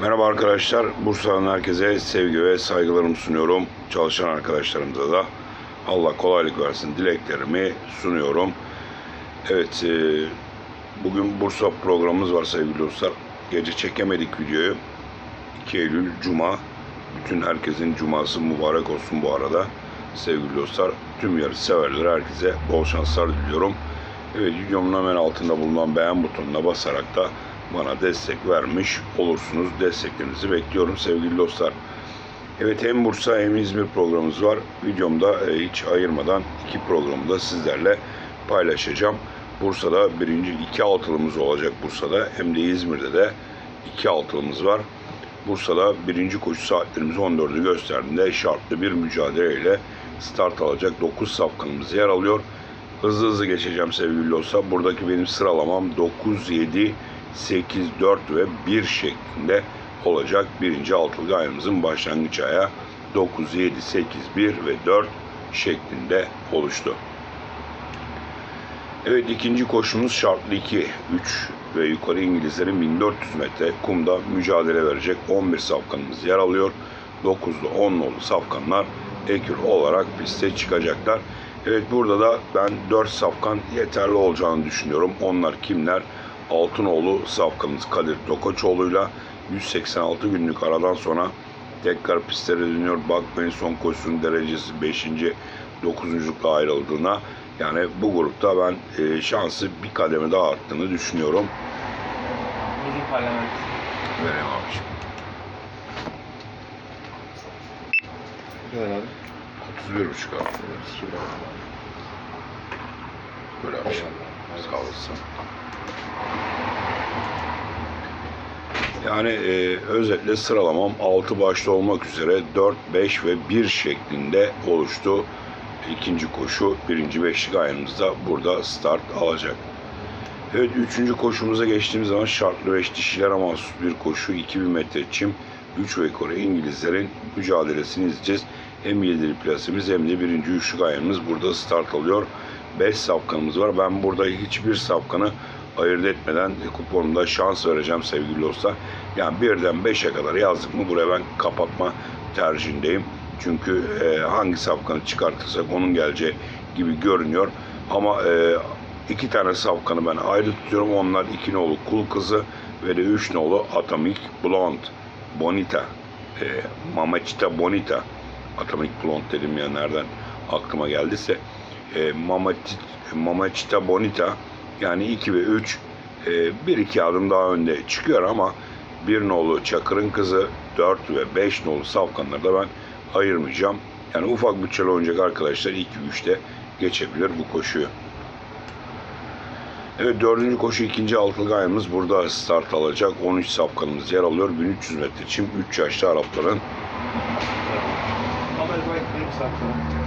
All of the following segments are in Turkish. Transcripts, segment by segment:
Merhaba arkadaşlar. Bursa'nın herkese sevgi ve saygılarımı sunuyorum. Çalışan arkadaşlarımıza da Allah kolaylık versin dileklerimi sunuyorum. Evet, e, bugün Bursa programımız var sevgili dostlar. Gece çekemedik videoyu. 2 Eylül Cuma. Bütün herkesin cuması mübarek olsun bu arada. Sevgili dostlar, tüm yarış severlere herkese bol şanslar diliyorum. Evet, videomun hemen altında bulunan beğen butonuna basarak da bana destek vermiş olursunuz. Desteklerinizi bekliyorum sevgili dostlar. Evet hem Bursa hem İzmir programımız var. Videomda e, hiç ayırmadan iki programı da sizlerle paylaşacağım. Bursa'da birinci iki altılımız olacak Bursa'da. Hem de İzmir'de de iki altılımız var. Bursa'da birinci koşu saatlerimiz 14'ü gösterdiğinde şartlı bir mücadeleyle start alacak 9 safkanımız yer alıyor. Hızlı hızlı geçeceğim sevgili dostlar. Buradaki benim sıralamam 9, 7, 8, 4 ve 1 şeklinde olacak. Birinci altılı ayımızın başlangıç aya 9, 7, 8, 1 ve 4 şeklinde oluştu. Evet ikinci koşumuz şartlı 2, 3 ve yukarı İngilizlerin 1400 metre kumda mücadele verecek 11 safkanımız yer alıyor. 9'lu 10 nolu safkanlar ekür olarak piste çıkacaklar. Evet burada da ben 4 safkan yeterli olacağını düşünüyorum. Onlar kimler? Altınoğlu safkanımız Kadir Tokoçoğlu'yla 186 günlük aradan sonra tekrar pistlere dönüyor. Bakmayın son koşusunun derecesi 5. 9. ayrıldığına. Yani bu grupta ben e, şansı bir kademe daha arttığını düşünüyorum. Uzun parlament. Vereyim abiciğim. Güzel abi. 31,5 abi. Böyle abiciğim. Sağ olasın. Yani e, özetle sıralamam 6 başta olmak üzere 4, 5 ve 1 şeklinde oluştu. İkinci koşu birinci beşlik ayımızda burada start alacak. Evet üçüncü koşumuza geçtiğimiz zaman şartlı beş dişilere mahsus bir koşu 2000 metre çim 3 ve yukarı İngilizlerin mücadelesini izleyeceğiz. Hem yedili plasemiz hem de birinci üçlük ayımız burada start alıyor. 5 safkanımız var. Ben burada hiçbir safkanı ayırt etmeden kuponumda şans vereceğim sevgili dostlar. Yani birden 5'e kadar yazdık mı buraya ben kapatma tercihindeyim. Çünkü e, hangi safkanı çıkartırsak onun geleceği gibi görünüyor. Ama e, iki tane safkanı ben ayrı tutuyorum. Onlar iki nolu Kul Kızı ve de üç nolu Atomic Blonde Bonita. E, Mamachita Bonita. Atomic Blonde dedim ya nereden aklıma geldiyse. E, Mamachita, Mamachita Bonita yani 2 ve 3 e, bir iki adım daha önde çıkıyor ama bir nolu Çakır'ın kızı 4 ve 5 nolu safkanları da ben ayırmayacağım. Yani ufak bütçeli oynayacak arkadaşlar 2-3'te geçebilir bu koşuyu. Evet dördüncü koşu ikinci altılı ayımız burada start alacak. 13 safkanımız yer alıyor. 1300 metre çim 3 yaşlı Arapların. Ama bu ekmeği saklı.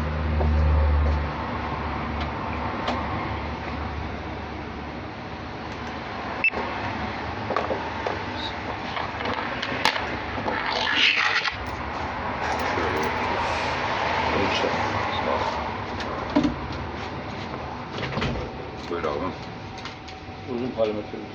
Böyle alın. Parlamentimiz.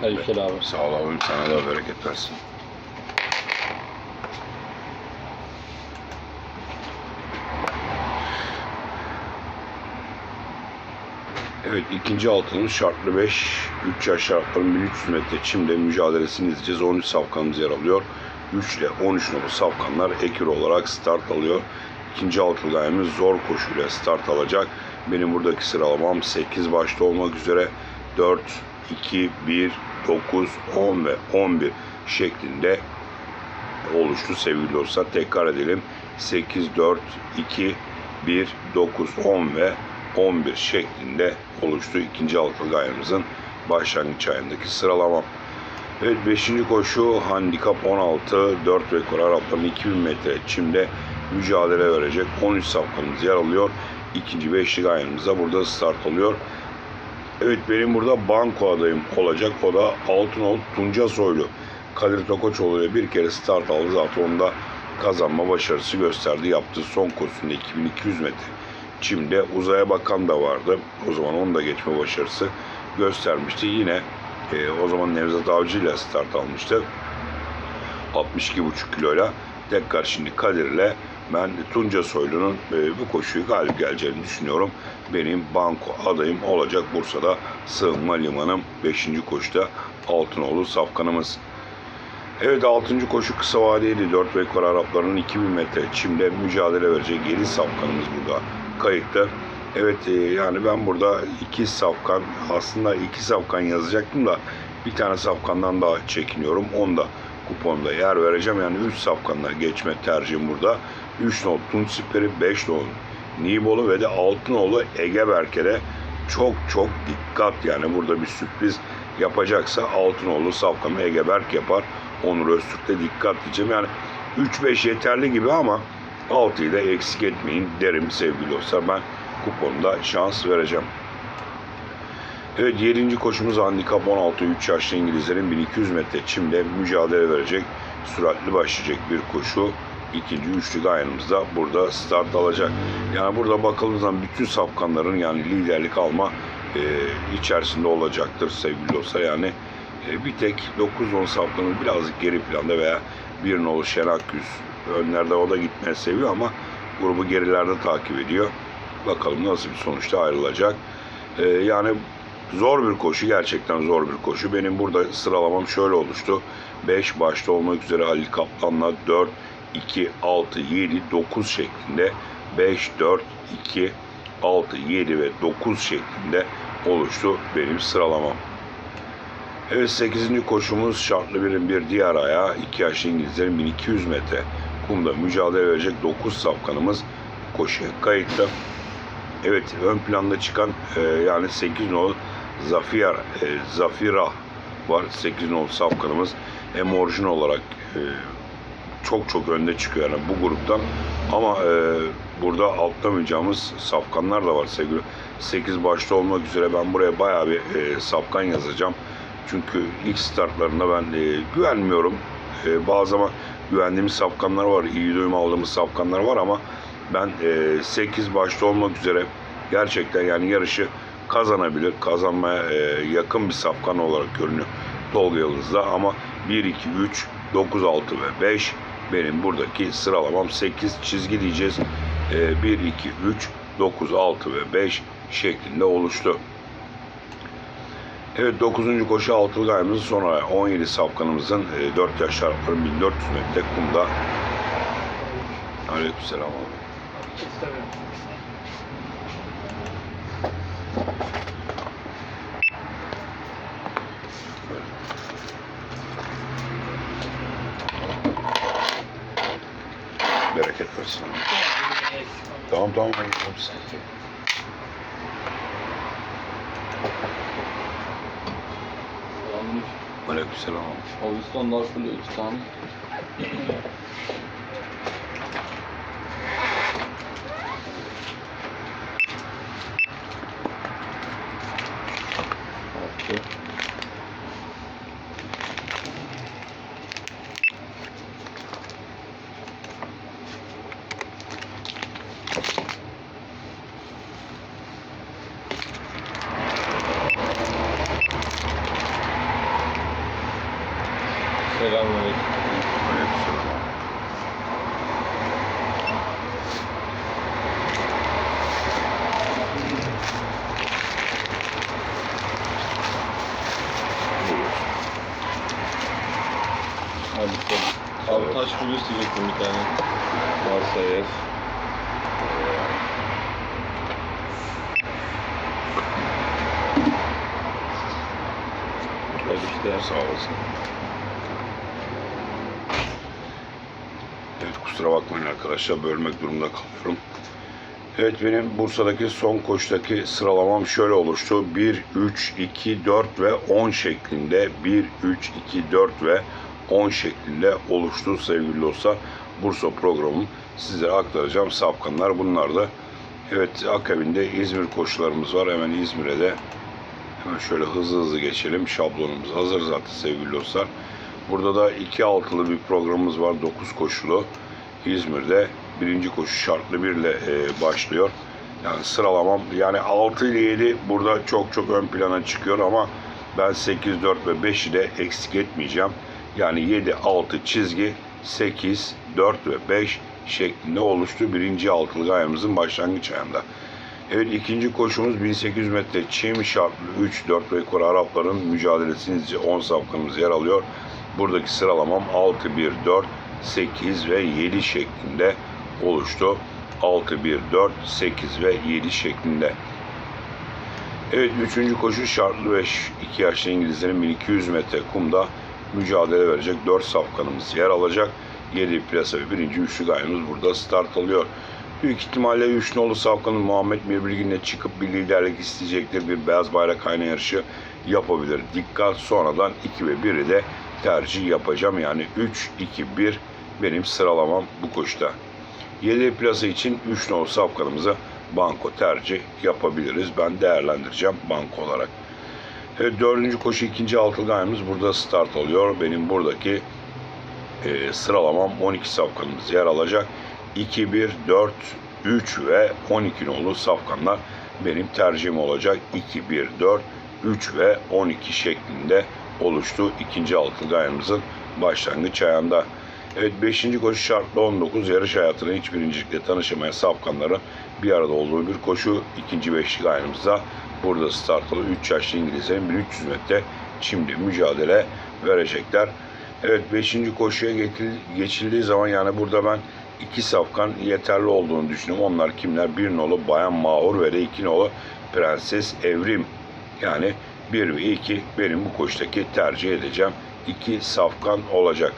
Hadi Yüksel abi. Sağ ol abim sana da bereket versin. Evet ikinci altının şartlı 5, 3 yaş şartların 1300 metre çimde mücadelesini izleyeceğiz. 13 safkanımız yer alıyor. 3 ile 13 numaralı safkanlar ekür olarak start alıyor. İkinci altılı ayımız zor koşuyla start alacak. Benim buradaki sıralamam 8 başta olmak üzere 4, 2, 1, 9, 10 ve 11 şeklinde oluştu sevgili dostlar. Tekrar edelim. 8, 4, 2, 1, 9, 10 ve 11 şeklinde oluştu. ikinci altılı ayımızın başlangıç ayındaki sıralama. Evet 5. koşu handikap 16 4 rekor Arapların 2000 metre çimde mücadele verecek. 13 safkanımız yer alıyor. İkinci beşlik ayımızda burada start oluyor. Evet benim burada banko adayım olacak. O da Altınol Tunca Soylu. Kadir Tokoçoğlu ile bir kere start aldı. Zaten onu da kazanma başarısı gösterdi. Yaptığı son koşusunda 2200 metre çimde uzaya bakan da vardı. O zaman onu da geçme başarısı göstermişti. Yine e, o zaman Nevzat Avcı ile start almıştı. 62,5 kiloyla tekrar şimdi Kadir ile ben Tunca Soylu'nun e, bu koşuyu galip geleceğini düşünüyorum. Benim banko adayım olacak Bursa'da sığınma limanım 5. koşuda Altınoğlu Safkanımız. Evet 6. koşu kısa vadeli 4 ve yukarı Arapların 2000 metre çimde mücadele verecek 7 safkanımız burada kayıtlı. Evet e, yani ben burada iki safkan aslında iki safkan yazacaktım da bir tane safkandan daha çekiniyorum. Onu da kuponda yer vereceğim. Yani 3 safkanla geçme tercihim burada. 3 nol Tunç Siperi, 5 nol Nibolu ve de 6 nolu Ege Berker'e çok çok dikkat yani burada bir sürpriz yapacaksa Altınoğlu Safkan'ı Ege Berk yapar. Onur Öztürk'te dikkat diyeceğim. Yani 3-5 yeterli gibi ama 6'yı da eksik etmeyin derim sevgili dostlar. Ben kuponda şans vereceğim. Evet 7. koşumuz handikap 16 3 yaşlı İngilizlerin 1200 metre çimde mücadele verecek süratli başlayacak bir koşu. İkinci üçlü gayenimizde burada start alacak. Yani burada bakıldığında bütün safkanların yani liderlik alma e, içerisinde olacaktır sevgili dostlar. Yani e, bir tek 9-10 safkanın birazcık geri planda veya bir nolu Şenak Yüz önlerde o da gitmeyi seviyor ama grubu gerilerde takip ediyor. Bakalım nasıl bir sonuçta ayrılacak. E, yani Zor bir koşu, gerçekten zor bir koşu. Benim burada sıralamam şöyle oluştu. 5 başta olmak üzere Halil Kaplan'la 4, 2, 6, 7, 9 şeklinde 5, 4, 2, 6, 7 ve 9 şeklinde oluştu benim sıralamam. Evet 8. koşumuz şartlı birin bir diğer ayağı 2 yaşlı İngilizlerin 1200 metre kumda mücadele verecek 9 safkanımız koşuya kayıtlı. Evet ön planda çıkan e, yani 8 nolu Zafir, e, Zafira var. 8 nolu safkanımız hem orijin olarak e, çok çok önde çıkıyor yani bu gruptan. Ama e, burada atlamayacağımız safkanlar da var sevgili. 8 başta olmak üzere ben buraya bayağı bir e, safkan yazacağım. Çünkü ilk startlarında ben e, güvenmiyorum. E, bazı zaman güvendiğimiz safkanlar var, iyi duyum aldığımız safkanlar var ama ben e, 8 başta olmak üzere gerçekten yani yarışı kazanabilir, kazanmaya e, yakın bir safkan olarak görünüyor Tolga Yıldız'da ama 1, 2, 3, 9, 6 ve 5 benim buradaki sıralamam 8 çizgi diyeceğiz. E, 1, 2, 3, 9, 6 ve 5 şeklinde oluştu. Evet 9. koşu altılı gayemizin son ayağı 17 safkanımızın e, 4 yaş şarapların 1400 metre kumda. Aleykümselam abi. İstemiyorum. Bereket versin. Tamam tamam. tamam. Aleykümselam. Hollistan'lar full iki tane. Altı. Selamünaleyküm. Aleykümselam abi. Buyurun. Hadi sen. Abi taş isteyecektim bir tane. Varsa eğer. Hadi işte. Sağ olasın. Evet kusura bakmayın arkadaşlar bölmek durumunda kalıyorum. Evet benim Bursa'daki son koştaki sıralamam şöyle oluştu. 1, 3, 2, 4 ve 10 şeklinde 1, 3, 2, 4 ve 10 şeklinde oluştu sevgili dostlar. Bursa programım sizlere aktaracağım safkanlar bunlar da. Evet akabinde İzmir koşularımız var. Hemen İzmir'e de Hemen şöyle hızlı hızlı geçelim. Şablonumuz hazır zaten sevgili dostlar. Burada da iki altılı bir programımız var. 9 koşulu. İzmir'de birinci koşu şartlı birle e, başlıyor. Yani sıralamam yani 6 ile 7 burada çok çok ön plana çıkıyor ama ben 8, 4 ve 5'i de eksik etmeyeceğim. Yani 7, 6 çizgi 8, 4 ve 5 şeklinde oluştu. Birinci altılık ayağımızın başlangıç ayağında. Evet ikinci koşumuz 1800 metre çim şartlı 3, 4 ve yukarı Arapların mücadelesinin 10 safkanımız yer alıyor. Buradaki sıralamam 6, 1, 4, 8 ve 7 şeklinde oluştu. 6, 1, 4, 8 ve 7 şeklinde. Evet üçüncü koşu şartlı 5 2 yaşlı İngilizlerin 1200 metre kumda mücadele verecek 4 safkanımız yer alacak. 7 plasa ve birinci üçlü gayemiz burada start alıyor. Büyük ihtimalle 3 nolu safkanın Muhammed Mirbilgin'le çıkıp bir liderlik isteyecektir. Bir beyaz bayrak ayna yarışı yapabilir. Dikkat sonradan 2 ve 1'i de tercih yapacağım. Yani 3, 2, 1 benim sıralamam bu koşuda. 7 plasa için 3 nolu safkanımızı banko tercih yapabiliriz. Ben değerlendireceğim banko olarak. Evet, dördüncü koşu ikinci altılı ayımız burada start alıyor. Benim buradaki e, sıralamam 12 safkanımız yer alacak. 2, 1, 4, 3 ve 12 nolu safkanlar benim tercihim olacak. 2, 1, 4, 3 ve 12 şeklinde oluştu ikinci altılı ayımızın başlangıç ayağında. Evet 5. koşu şartlı 19 yarış hayatının hiç birincilikle tanışamayan safkanların bir arada olduğu bir koşu. ikinci beşlik ayağımızda burada start alıyor. 3 yaşlı İngilizlerin 1300 metre şimdi mücadele verecekler. Evet 5. koşuya geçil- geçildiği zaman yani burada ben iki safkan yeterli olduğunu düşünüyorum. Onlar kimler? Bir nolu Bayan Mahur ve de iki nolu Prenses Evrim. Yani 1 ve 2 benim bu koşudaki tercih edeceğim. iki safkan olacak.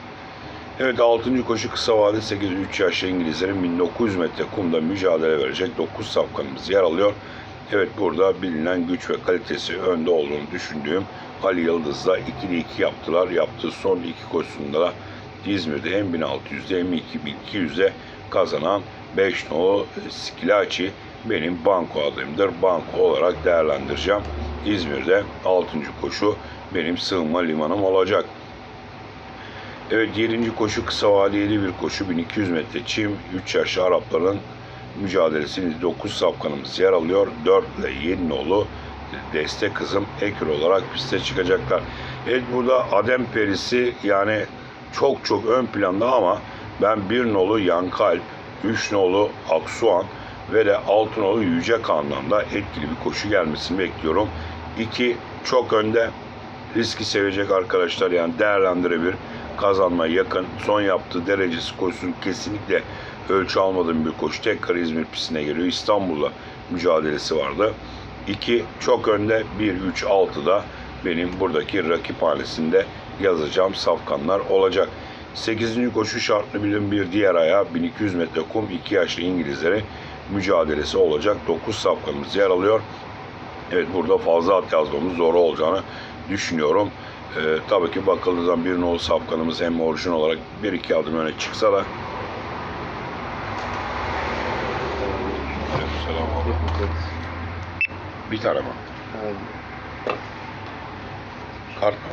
Evet 6. koşu kısa vade 8-3 yaşlı İngilizlerin 1900 metre kumda mücadele verecek 9 safkanımız yer alıyor. Evet burada bilinen güç ve kalitesi önde olduğunu düşündüğüm Ali Yıldız'la 2'de 2 yaptılar. Yaptığı son iki koşusunda da İzmir'de hem 1600'de hem 2200'de kazanan 5 nolu Skilaci benim banko adayımdır. Banko olarak değerlendireceğim. İzmir'de 6. koşu benim sığınma limanım olacak. Evet 7. koşu kısa vadeli bir koşu 1200 metre çim 3 yaşlı Arapların mücadelesinde 9 safkanımız yer alıyor. 4 ile 7 nolu destek kızım ekür olarak piste çıkacaklar. Evet burada Adem Perisi yani çok çok ön planda ama ben 1 nolu Yankal, 3 nolu Aksuan ve de 6 nolu Yüce Kan'dan da etkili bir koşu gelmesini bekliyorum. 2 çok önde riski sevecek arkadaşlar yani değerlendirebilir kazanmaya yakın. Son yaptığı derecesi koşusun kesinlikle ölçü almadığım bir koşu. Tekrar İzmir pistine geliyor. İstanbul'la mücadelesi vardı. 2 çok önde 1 3 6'da benim buradaki rakip hanesinde yazacağım safkanlar olacak. 8. koşu şartlı bilim bir diğer ayağı 1200 metre kum 2 yaşlı İngilizlerin mücadelesi olacak. 9 safkanımız yer alıyor. Evet burada fazla at yazmamız zor olacağını düşünüyorum. Ee, tabii ki bakıldığı zaman bir nolu safkanımız hem orijin olarak bir iki adım öne çıksa da Selam abi. Bir tane mi? Kart mı?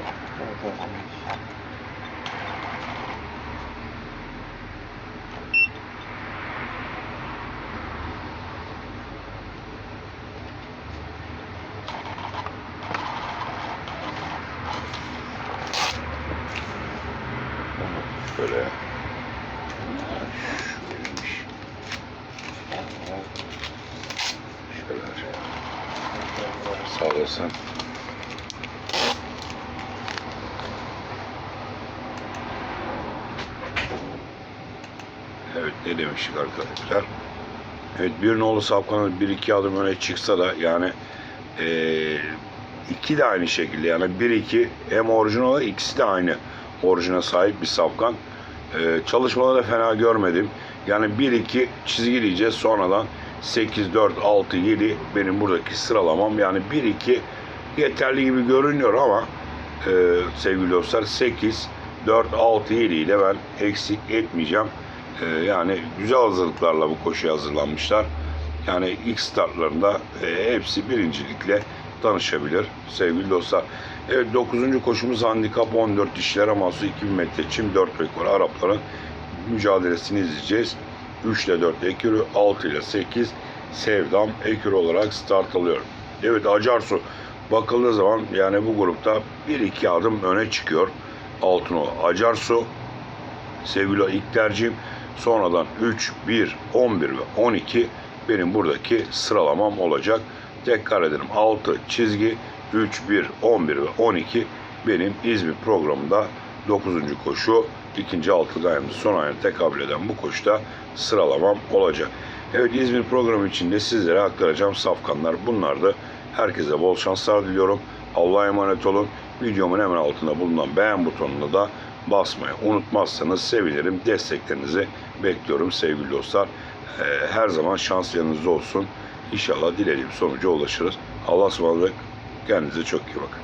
Şöyle. Şöyleymiş. Sağ olasın. Evet ne demiştik arkadaşlar? Evet bir nolu safkanın bir iki adım öne çıksa da yani eee iki de aynı şekilde yani bir iki hem orijinal ikisi de aynı orijine sahip bir safkan. Eee çalışmaları fena görmedim. Yani 1-2 çizgileyeceğiz sonradan 8, 4, 6, 7 benim buradaki sıralamam. Yani 1-2 yeterli gibi görünüyor ama eee, sevgili dostlar 8, 4, 6, 7 ile ben eksik etmeyeceğim. Eee, yani güzel hazırlıklarla bu koşuya hazırlanmışlar. Yani ilk startlarında e, hepsi birincilikle tanışabilir sevgili dostlar. Evet 9. koşumuz handikap 14 dişlere mahsus 2000 metre çim 4 rekor Arapların mücadelesini izleyeceğiz. 3 ile 4 Ekürü, 6 ile 8 Sevdam Ekürü olarak start alıyor. Evet Acarsu bakıldığı zaman yani bu grupta 1-2 adım öne çıkıyor. Altınoluk Acarsu sevgili ilk tercihim. Sonradan 3, 1, 11 ve 12 benim buradaki sıralamam olacak. Tekrar edelim 6 çizgi 3, 1, 11 ve 12 benim İzmir programında 9. koşu ikinci altılı ayağımız son ayına tekabül eden bu koşuda sıralamam olacak. Evet İzmir programı içinde sizlere aktaracağım safkanlar bunlardı. Herkese bol şanslar diliyorum. Allah'a emanet olun. Videomun hemen altında bulunan beğen butonuna da basmayı unutmazsanız sevinirim. Desteklerinizi bekliyorum sevgili dostlar. Ee, Her zaman şans yanınızda olsun. İnşallah dilediğim sonuca ulaşırız. Allah'a ısmarladık. Kendinize çok iyi bakın.